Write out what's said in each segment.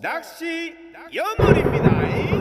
낚시 여물입니다.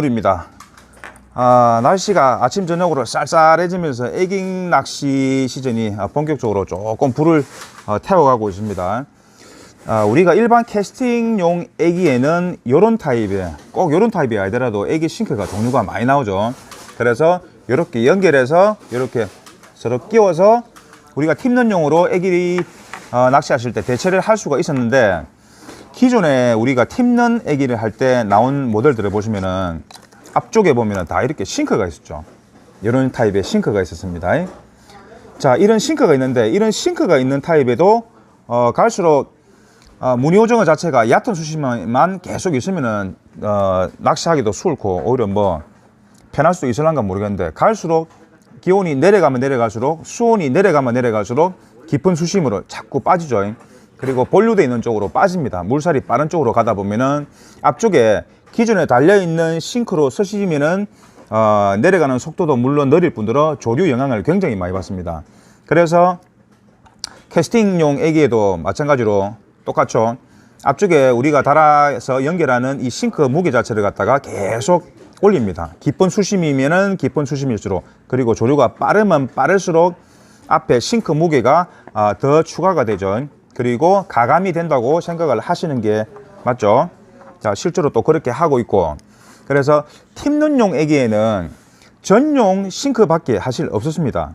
요물입니다. 아, 날씨가 아침 저녁으로 쌀쌀해지면서 애깅 낚시 시즌이 아, 본격적으로 조금 불을 어, 태워가고 있습니다. 아, 우리가 일반 캐스팅용 애기에는 요런 타입의 꼭 요런 타입이 아니더라도 애기 싱크가 종류가 많이 나오죠. 그래서 이렇게 연결해서 이렇게 서로 끼워서 우리가 팀런용으로 애기 어, 낚시하실 때 대체를 할 수가 있었는데 기존에 우리가 팀런 애기를 할 때 나온 모델들을 보시면은 앞쪽에 보면은 다 이렇게 싱크가 있었죠. 이런 타입의 싱크가 있었습니다. 자, 이런 싱크가 있는데 이런 싱크가 있는 타입에도 어, 갈수록 어, 무늬 오징어 자체가 얕은 수심만 계속 있으면은 어, 낚시하기도 수월고 오히려 뭐 편할 수도 있을란가 모르겠는데 갈수록 기온이 내려가면 내려갈수록 수온이 내려가면 내려갈수록 깊은 수심으로 자꾸 빠지죠. 그리고 본류돼 있는 쪽으로 빠집니다. 물살이 빠른 쪽으로 가다 보면은 앞쪽에 기존에 달려 있는 싱크로 서시면은 어, 내려가는 속도도 물론 느릴 뿐더러 조류 영향을 굉장히 많이 받습니다. 그래서 캐스팅용 애기에도 마찬가지로 똑같죠. 앞쪽에 우리가 달아서 연결하는 이 싱크 무게 자체를 갖다가 계속 올립니다. 깊은 수심이면은 깊은 수심일수록 그리고 조류가 빠르면 빠를수록 앞에 싱크 무게가 아, 더 추가가 되죠. 그리고 가감이 된다고 생각을 하시는 게 맞죠. 자, 실제로 또 그렇게 하고 있고. 그래서 팀눈용 애기에는 전용 싱크밖에 사실 없었습니다.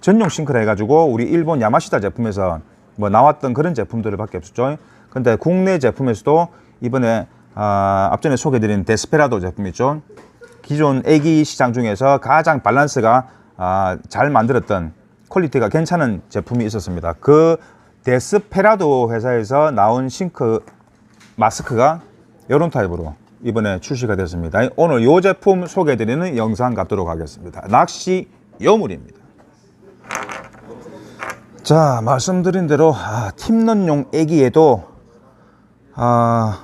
전용 싱크를 해가지고 우리 일본 야마시다 제품에서 뭐 나왔던 그런 제품들을 밖에 없었죠. 근데 국내 제품에서도 이번에 아, 앞전에 소개드린 데스페라도 제품 있죠. 기존 애기 시장 중에서 가장 밸런스가 아, 잘 만들었던 퀄리티가 괜찮은 제품이 있었습니다. 그 데스페라도 회사에서 나온 싱크 마스크가 이런 타입으로 이번에 출시가 됐습니다. 오늘 이 제품 소개해드리는 영상 갖도록 하겠습니다. 낚시 여물입니다. 자, 말씀드린 대로 아, 팀런용 애기에도 아,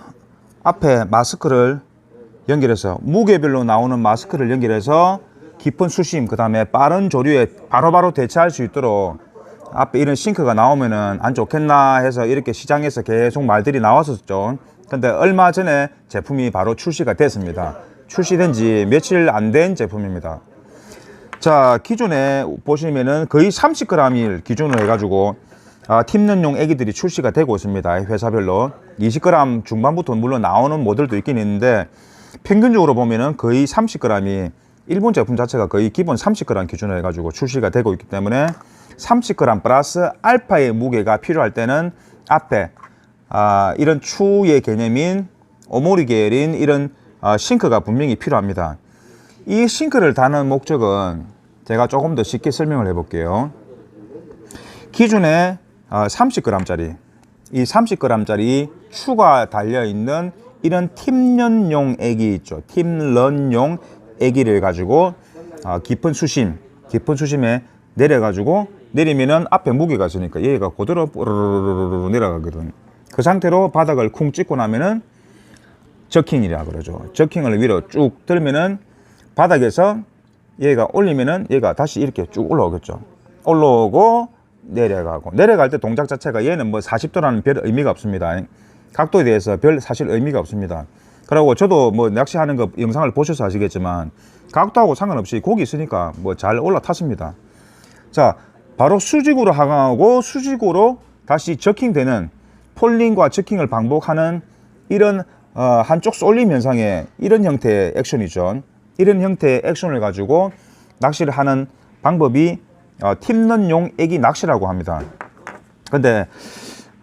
앞에 마스크를 연결해서 무게별로 나오는 마스크를 연결해서 깊은 수심, 그 다음에 빠른 조류에 바로바로 대처할 수 있도록 앞에 이런 싱크가 나오면은 안 좋겠나 해서 이렇게 시장에서 계속 말들이 나왔었죠. 근데 얼마 전에 제품이 바로 출시가 됐습니다. 출시된 지 며칠 안 된 제품입니다. 자, 기존에 보시면은 거의 30g을 기준으로 해가지고 아, 팀런용 애기들이 출시가 되고 있습니다. 회사별로 20g 중반부터 물론 나오는 모델도 있긴 있는데 평균적으로 보면은 거의 30g이 일본 제품 자체가 거의 기본 30g 기준으로 해가지고 출시가 되고 있기 때문에 30g 플러스 알파의 무게가 필요할 때는 앞에 아, 이런 추의 개념인 오모리 계열인 이런 아, 싱크가 분명히 필요합니다. 이 싱크를 다는 목적은 제가 조금 더 쉽게 설명을 해볼게요. 기존에 30g짜리 이 30g짜리 추가 달려 있는 이런 팀런용 애기 있죠. 팀런용 애기를 가지고 어, 깊은 수심, 깊은 수심에 내려가지고 내리면은 앞에 무게가 있으니까 얘가 그대로 뽀르르르르 내려가거든. 그 상태로 바닥을 쿵 찍고 나면은 저킹이라 그러죠. 저킹을 위로 쭉 들면은 바닥에서 얘가 올리면은 얘가 다시 이렇게 쭉 올라오겠죠. 올라오고 내려가고 내려갈 때 동작 자체가 얘는 뭐 40도라는 별 의미가 없습니다. 각도에 대해서 별 사실 의미가 없습니다. 그리고 저도 뭐 낚시하는 거 영상을 보셔서 아시겠지만 각도하고 상관없이 고기 있으니까 뭐 잘 올라탔습니다. 자, 바로 수직으로 하강하고 수직으로 다시 저킹되는 폴링과 저킹을 반복하는 이런 어, 한쪽 쏠림 현상에 이런 형태의 액션이죠. 이런 형태의 액션을 가지고 낚시를 하는 방법이 어, 팁런용 애기 낚시라고 합니다. 근데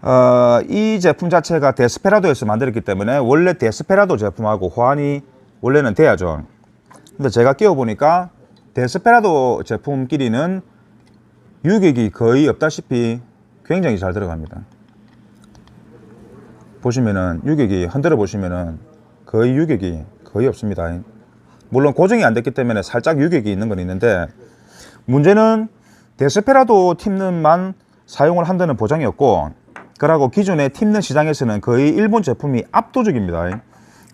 어, 이 제품 자체가 데스페라도에서 만들었기 때문에 원래 데스페라도 제품하고 호환이 원래는 돼야죠. 근데 제가 끼워 보니까 데스페라도 제품끼리는 유격이 거의 없다시피 굉장히 잘 들어갑니다. 보시면은 유격이 흔들어 보시면은 거의 유격이 거의 없습니다. 물론 고정이 안 됐기 때문에 살짝 유격이 있는 건 있는데 문제는 데스페라도 팁는만 사용을 한다는 보장이 없고 그러고 기존의 팁는 시장에서는 거의 일본 제품이 압도적입니다.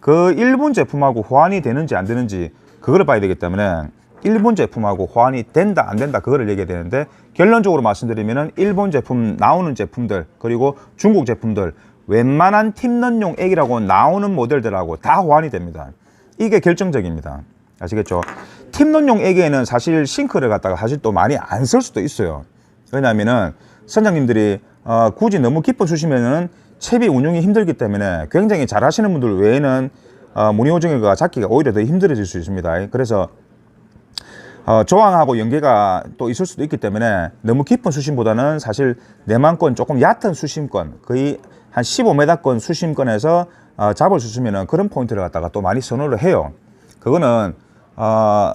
그 일본 제품하고 호환이 되는지 안 되는지 그거를 봐야 되기 때문에 일본 제품하고 호환이 된다 안 된다 그거를 얘기해야 되는데 결론적으로 말씀드리면 은 일본 제품 나오는 제품들 그리고 중국 제품들 웬만한 팁런용 액이라고 나오는 모델들하고 다 호환이 됩니다. 이게 결정적입니다. 아시겠죠? 팁런용 액에는 사실 싱크를 갖다가 사실 또 많이 안 쓸 수도 있어요. 왜냐하면은 선장님들이 어, 굳이 너무 깊어 주시면은 채비 운용이 힘들기 때문에 굉장히 잘 하시는 분들 외에는 어, 무늬 오징어가 잡기가 오히려 더 힘들어질 수 있습니다. 그래서 어, 조항하고 연계가 또 있을 수도 있기 때문에 너무 깊은 수심보다는 사실 내만권 조금 얕은 수심권 거의 한 15m권 수심권에서 어, 잡을 수 있으면 그런 포인트를 갖다가 또 많이 선호를 해요. 그거는 어,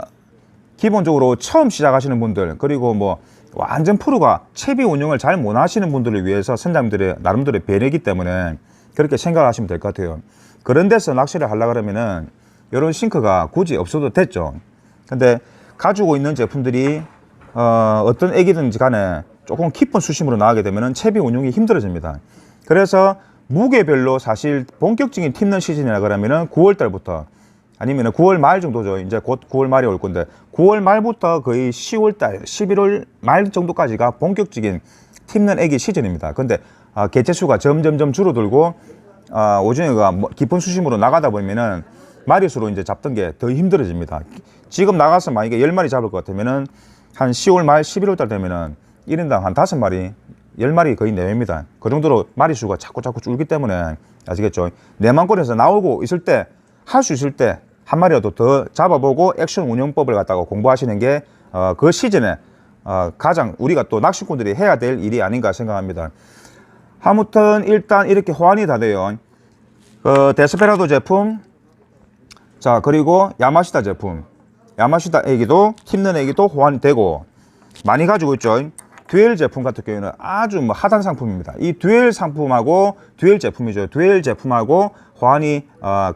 기본적으로 처음 시작하시는 분들 그리고 뭐 완전 프로가 채비 운영을 잘 못 하시는 분들을 위해서 선장님들의 나름대로의 배려이기 때문에 그렇게 생각하시면 될 것 같아요. 그런 데서 낚시를 하려 그러면은 이런 싱크가 굳이 없어도 됐죠. 근데 가지고 있는 제품들이 어, 어떤 애기든지 간에 조금 깊은 수심으로 나가게 되면은 채비 운용이 힘들어집니다. 그래서 무게별로 사실 본격적인 팁는 시즌이라 그러면은 9월 달부터 아니면 9월 말 정도죠. 이제 곧 9월 말이 올 건데 9월 말부터 거의 10월 달, 11월 말 정도까지가 본격적인 팁는 애기 시즌입니다. 근데 아, 개체 수가 점점점 줄어들고 아, 오징어가 뭐 깊은 수심으로 나가다 보면은 마리수로 이제 잡던 게 더 힘들어집니다. 지금 나가서 만약에 10마리 잡을 것 같으면은 한 10월 말 11월 달 되면은 1인당 한 5마리, 10마리 거의 내외입니다. 그 정도로 마리수가 자꾸 자꾸 줄기 때문에 아시겠죠? 내만권에서 나오고 있을 때 할 수 있을 때 한 마리라도 더 잡아보고 액션 운영법을 갖다가 공부하시는 게 어, 그 시즌에 어, 가장 우리가 또 낚시꾼들이 해야 될 일이 아닌가 생각합니다. 아무튼 일단 이렇게 호환이 다 돼요. 그 데스페라도 제품, 자 그리고 야마시다 제품, 야마시다 애기도 팁는 애기도 호환이 되고 많이 가지고 있죠. 듀엘 제품 같은 경우에는 아주 뭐 하단 상품입니다. 이 듀엘 상품하고 듀엘 제품이죠. 듀엘 제품하고 호환이 어,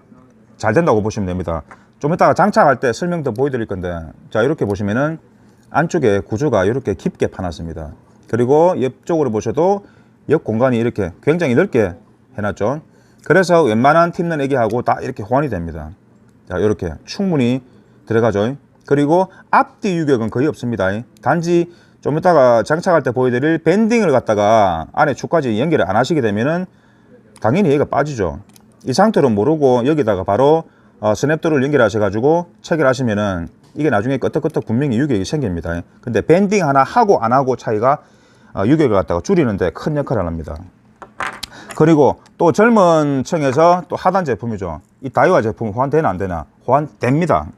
잘 된다고 보시면 됩니다. 좀 이따가 장착할 때 설명 더 보여드릴 건데 자 이렇게 보시면은 안쪽에 구조가 이렇게 깊게 파놨습니다. 그리고 옆쪽으로 보셔도 옆 공간이 이렇게 굉장히 넓게 해놨죠. 그래서 웬만한 팁는 애기하고 다 이렇게 호환이 됩니다. 자 이렇게 충분히 들어가죠. 그리고 앞뒤 유격은 거의 없습니다. 단지 좀 이따가 장착할 때 보여드릴 밴딩을 갖다가 안에 축까지 연결을 안 하시게 되면은 당연히 얘가 빠지죠. 이 상태로 모르고 여기다가 바로 어, 스냅도를 연결하셔 가지고 체결하시면은 이게 나중에 끄떡끄떡 분명히 유격이 생깁니다. 근데 밴딩 하나 하고 안 하고 차이가 어, 유격을 갖다가 줄이는데 큰 역할을 합니다. 그리고 또 젊은 층에서 또 하단 제품이죠. 이 다이와 제품 호환되나 안 되나? 호환됩니다.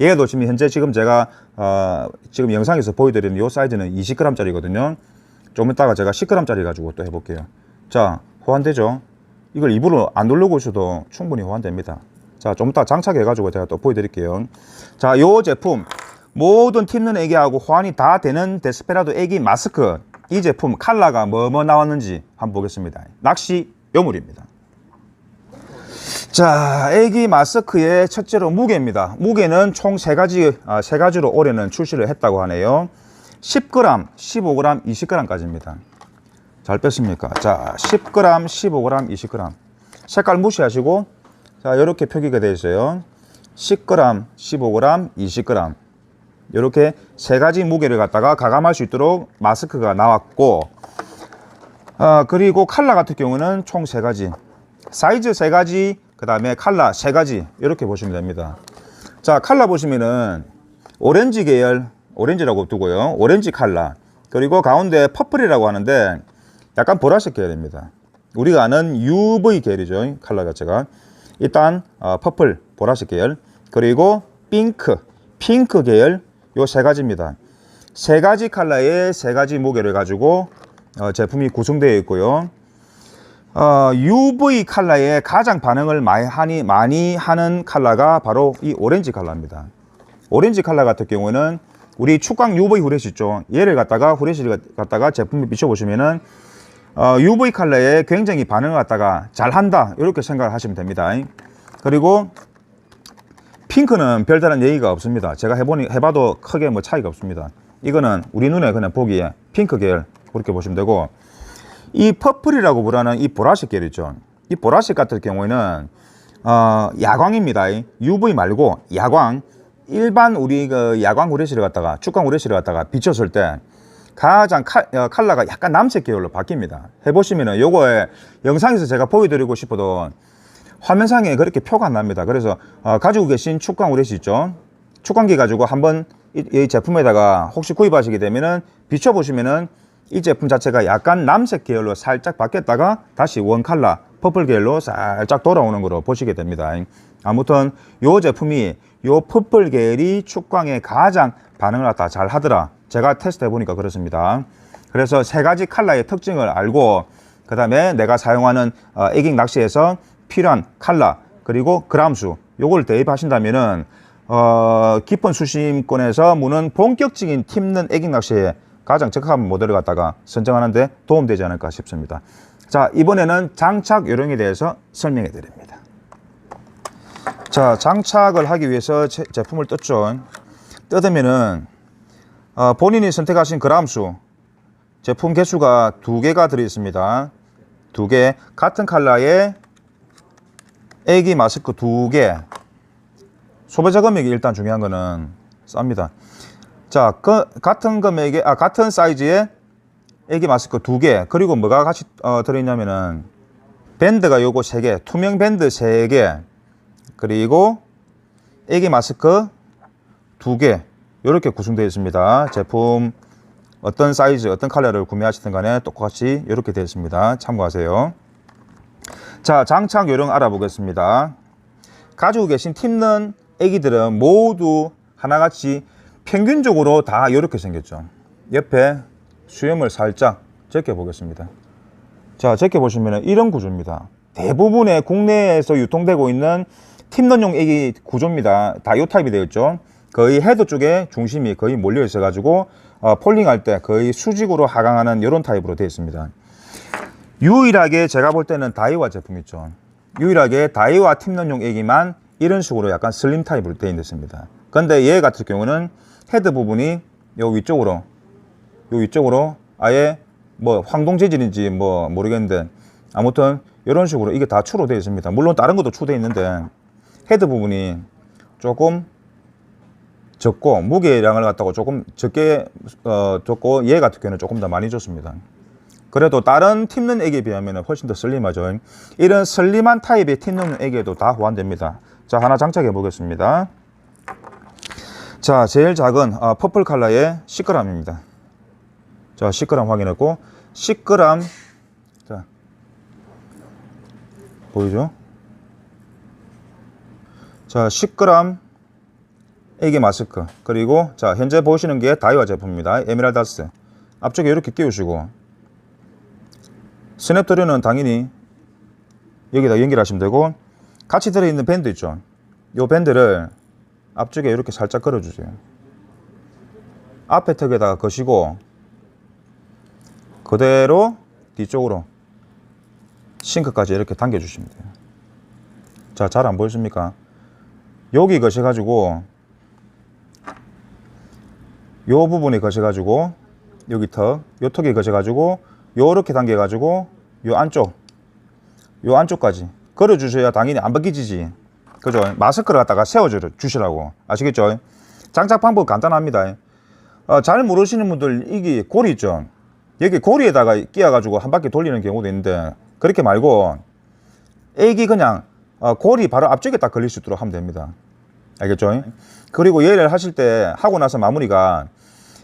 얘도 지금 현재 지금 제가 어, 지금 영상에서 보여드리는 이 사이즈는 20g짜리거든요. 좀 이따가 제가 10g짜리 가지고 또 해볼게요. 자, 호환되죠? 이걸 입으로 안 오셔도 충분히 호환됩니다. 자, 좀 이따 장착해 가지고 제가 또 보여드릴게요. 자, 요 제품 모든 팁는 애기하고 호환이 다 되는 데스페라도 애기 마스크 이 제품 칼라가 뭐뭐 나왔는지 한번 보겠습니다. 낚시 요물입니다. 자, 애기 마스크의 첫째로 무게입니다. 무게는 총 세 가지, 아, 세 가지로 올해는 출시를 했다고 하네요. 10g, 15g, 20g까지입니다. 잘 뺐습니까? 자, 10g, 15g, 20g. 색깔 무시하시고, 자, 이렇게 표기가 되어 있어요. 10g, 15g, 20g. 이렇게 세 가지 무게를 갖다가 가감할 수 있도록 마스크가 나왔고, 어, 그리고 칼라 같은 경우는 총 세 가지. 사이즈 세 가지, 그 다음에 칼라 세 가지. 이렇게 보시면 됩니다. 자, 칼라 보시면은 오렌지 계열, 오렌지라고 두고요. 오렌지 칼라. 그리고 가운데 퍼플이라고 하는데 약간 보라색 계열입니다. 우리가 아는 UV 계열이죠. 칼라 자체가. 일단 어, 퍼플 보라색 계열 그리고 핑크 핑크 계열 요 세 가지입니다. 세 가지 컬러의 세 가지 무게를 가지고 어, 제품이 구성되어 있고요. 어, UV 컬러에 가장 반응을 많이, 하니, 많이 하는 컬러가 바로 이 오렌지 컬러입니다. 오렌지 컬러 같은 경우는 우리 축광 UV 후레쉬 있죠. 얘를 갖다가 후레쉬를 갖다가 제품에 비춰보시면은 어, UV 컬러에 굉장히 반응을 갖다가 잘 한다. 이렇게 생각을 하시면 됩니다. 그리고 핑크는 별다른 얘기가 없습니다. 제가 해보니, 해봐도 크게 뭐 차이가 없습니다. 이거는 우리 눈에 그냥 보기에 핑크 계열 그렇게 보시면 되고 이 퍼플이라고 부르는 이 보라색 계열 있죠. 이 보라색 같은 경우에는 어, 야광입니다. UV 말고 야광. 일반 우리 그 야광 후레쉬를 갖다가 축광 후레쉬를 갖다가 비쳤을 때 가장 칼, 어, 컬러가 약간 남색 계열로 바뀝니다. 해보시면은 요거에 영상에서 제가 보여드리고 싶어도 화면상에 그렇게 표가 안 납니다. 그래서 어, 가지고 계신 축광 후레쉬 있죠. 축광기 가지고 한번 이, 이 제품에다가 혹시 구입하시게 되면은 비춰보시면은 이 제품 자체가 약간 남색 계열로 살짝 바뀌었다가 다시 원 컬러 퍼플 계열로 살짝 돌아오는 거로 보시게 됩니다. 아무튼 요 제품이 요 퍼플 계열이 축광에 가장 반응을 갖다 잘 하더라. 제가 테스트 해보니까 그렇습니다. 그래서 세 가지 컬러의 특징을 알고 그 다음에 내가 사용하는 어, 에깅 낚시에서 필요한 컬러 그리고 그람수 요걸 대입하신다면은 어, 깊은 수심권에서 무는 본격적인 팀는 에깅 낚시에 가장 적합한 모델을 갖다가 선정하는데 도움되지 않을까 싶습니다. 자, 이번에는 장착 요령에 대해서 설명해 드립니다. 자, 장착을 하기 위해서 제, 제품을 떴죠. 뜯으면은 어, 본인이 선택하신 그람수 제품 개수가 두 개가 들어 있습니다. 두 개, 같은 컬러의 애기 마스크 두 개. 소비자 금액이 일단 중요한 거는 쌉니다. 자, 그 같은 금액에 아 같은 사이즈의 애기 마스크 두 개. 그리고 뭐가 같이 어, 들어 있냐면은 밴드가 요거 세 개, 투명 밴드 세 개. 그리고 애기 마스크 두 개. 이렇게 구성되어 있습니다. 제품 어떤 사이즈, 어떤 컬러를 구매하시든 간에 똑같이 이렇게 되어 있습니다. 참고하세요. 자, 장착 요령 알아보겠습니다. 가지고 계신 팀는 애기들은 모두 하나같이 평균적으로 다 이렇게 생겼죠. 옆에 수염을 살짝 제껴 보겠습니다. 자, 제껴 보시면 이런 구조입니다. 대부분의 국내에서 유통되고 있는 팀런용 애기 구조입니다. 다 이 타입이 되어 있죠. 거의 헤드 쪽에 중심이 거의 몰려 있어 가지고 어, 폴링할 때 거의 수직으로 하강하는 이런 타입으로 되어 있습니다. 유일하게 제가 볼 때는 다이와 제품 있죠. 유일하게 다이와 팀런용 애기만 이런 식으로 약간 슬림 타입으로 되어 있습니다. 근데 얘 같은 경우는 헤드 부분이 요 위쪽으로 요 위쪽으로 아예 뭐 황동 재질인지 뭐 모르겠는데 아무튼 이런 식으로 이게 다 추로 되어 있습니다. 물론 다른 것도 추되어 있는데 헤드 부분이 조금 적고 무게량을 갖다가 조금 적게 어 줬고 얘 같은 경우는 조금 더 많이 줬습니다. 그래도 다른 팀는 애기에 비하면 훨씬 더 슬림하죠. 이런 슬림한 타입의 팀는 애기에도 다 호환됩니다. 자 하나 장착해 보겠습니다. 자 제일 작은 어, 퍼플 컬러의 10g입니다. 자 10g 확인했고 10g 자 보이죠? 자 10g 애기 마스크. 그리고 자 현재 보시는 게 다이와 제품입니다. 에메랄다스. 앞쪽에 이렇게 끼우시고. 스냅드류는 당연히 여기다 연결하시면 되고 같이 들어있는 밴드 있죠? 이 밴드를 앞쪽에 이렇게 살짝 걸어주세요. 앞에 턱에다가 거시고 그대로 뒤쪽으로 싱크까지 이렇게 당겨 주시면 돼요. 자 잘 안 보이십니까? 여기 거셔가지고 요 부분에 거셔가지고 여기 턱, 요 턱에 거셔가지고 요렇게 당겨가지고 요 안쪽, 요 안쪽까지 걸어주셔야 당연히 안 벗기지지. 그죠? 마스크를 갖다가 세워주시라고. 아시겠죠? 장착 방법 간단합니다. 어, 잘 모르시는 분들 이게 고리 있죠? 여기 고리에다가 끼워가지고 한 바퀴 돌리는 경우도 있는데 그렇게 말고 애기 그냥 어, 고리 바로 앞쪽에 딱 걸릴 수 있도록 하면 됩니다. 알겠죠? 그리고 얘를 하실 때 하고 나서 마무리가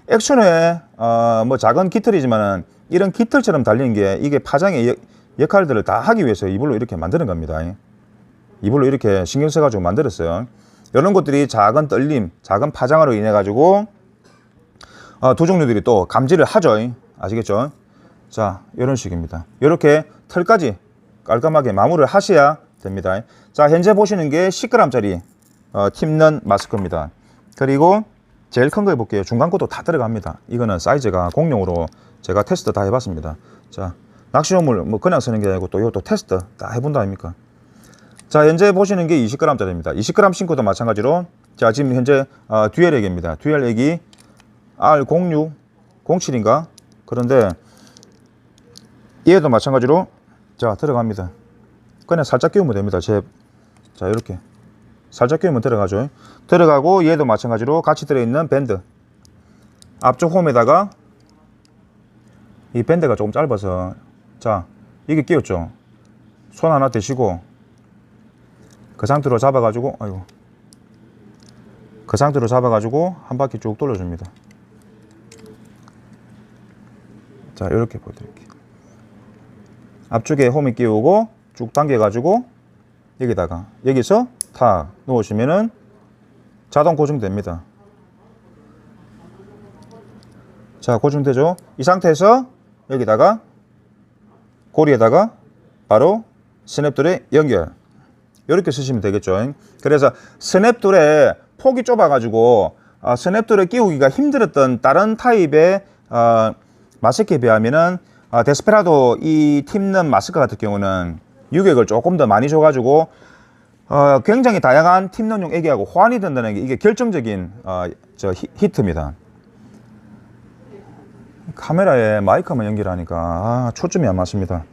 액션에 어, 뭐 작은 깃털이지만은 이런 깃털처럼 달리는 게 이게 파장의 역- 역할들을 다 하기 위해서 이불로 이렇게 만드는 겁니다. 이불로 이렇게 신경 써가지고 만들었어요. 이런 것들이 작은 떨림, 작은 파장으로 인해 가지고 어, 두 종류들이 또 감지를 하죠. 아시겠죠? 자, 이런 식입니다. 이렇게 털까지 깔끔하게 마무리를 하셔야 됩니다. 자, 현재 보시는 게 10g짜리 어, 팀는 마스크입니다. 그리고 제일 큰 거 해볼게요. 중간 것도 다 들어갑니다. 이거는 사이즈가 공룡으로 제가 테스트 다 해봤습니다. 자, 낚시용물 뭐 그냥 쓰는 게 아니고 또 이것도 테스트 다 해본다 아닙니까? 자, 현재 보시는 게 20g짜리입니다. 20g 싱크도 마찬가지로 자, 지금 현재 어, 듀얼액입니다. 듀얼액이 R06, 07인가? 그런데 얘도 마찬가지로 자, 들어갑니다. 그냥 살짝 끼우면 됩니다. 제, 자, 이렇게. 살짝 끼우면 들어가죠. 들어가고 얘도 마찬가지로 같이 들어있는 밴드. 앞쪽 홈에다가 이 밴드가 조금 짧아서 자, 이게 끼웠죠. 손 하나 대시고 그 상태로 잡아가지고 아이고 그 상태로 잡아가지고 한 바퀴 쭉 돌려줍니다. 자 이렇게 보여드릴게요. 앞쪽에 홈이 끼우고 쭉 당겨가지고 여기다가 여기서 탁 놓으시면은 자동 고정됩니다. 자 고정되죠. 이 상태에서 여기다가 고리에다가 바로 스냅돌에 연결. 이렇게 쓰시면 되겠죠. 그래서 스냅돌의 폭이 좁아 가지고 어, 스냅돌에 끼우기가 힘들었던 다른 타입의 어, 마스크에 비하면은 어, 데스페라도 이 팀는 마스크 같은 경우는 유격을 조금 더 많이 줘가지고 어, 굉장히 다양한 팀런용 애기하고 호환이 된다는 게 이게 결정적인 어, 저 히, 히트입니다. 카메라에 마이크만 연결하니까 아, 초점이 안 맞습니다.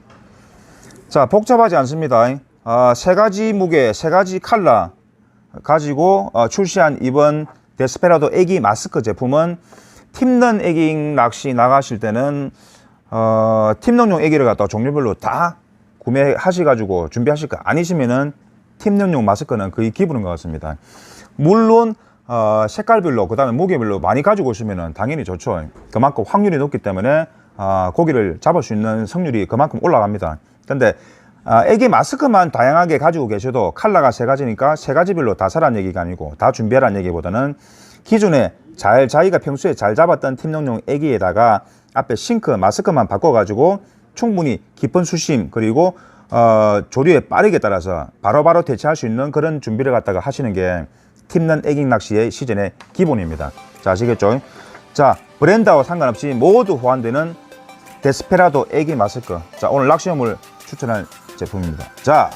자 복잡하지 않습니다. 아, 세 가지 무게, 세 가지 칼라 가지고 어, 출시한 이번 데스페라도 애기 마스크 제품은 팀넌 애기 낚시 나가실 때는 어, 팀넌용 애기를 갖다 종류별로 다 구매하셔가지고 준비하실 거 아니시면은 팀넌용 마스크는 거의 기본인 것 같습니다. 물론 어, 색깔별로 그다음에 무게별로 많이 가지고 오시면은 당연히 좋죠. 그만큼 확률이 높기 때문에 아, 고기를 잡을 수 있는 성률이 그만큼 올라갑니다. 근데 아, 애기 마스크만 다양하게 가지고 계셔도 칼라가 세 가지니까 세 가지별로 다 사란 얘기가 아니고 다 준비하라는 얘기보다는 기존에 잘 자기가 평소에 잘 잡았던 팀용용 애기에다가 앞에 싱크 마스크만 바꿔가지고 충분히 깊은 수심 그리고 어, 조류의 빠르게 따라서 바로바로 대처할 수 있는 그런 준비를 갖다가 하시는 게 팀는 애기 낚시의 시즌의 기본입니다. 자 아시겠죠? 자 브랜드와 상관없이 모두 호환되는 데스페라도 애기 마스크. 자 오늘 낚시용을 추천할 제품입니다. 자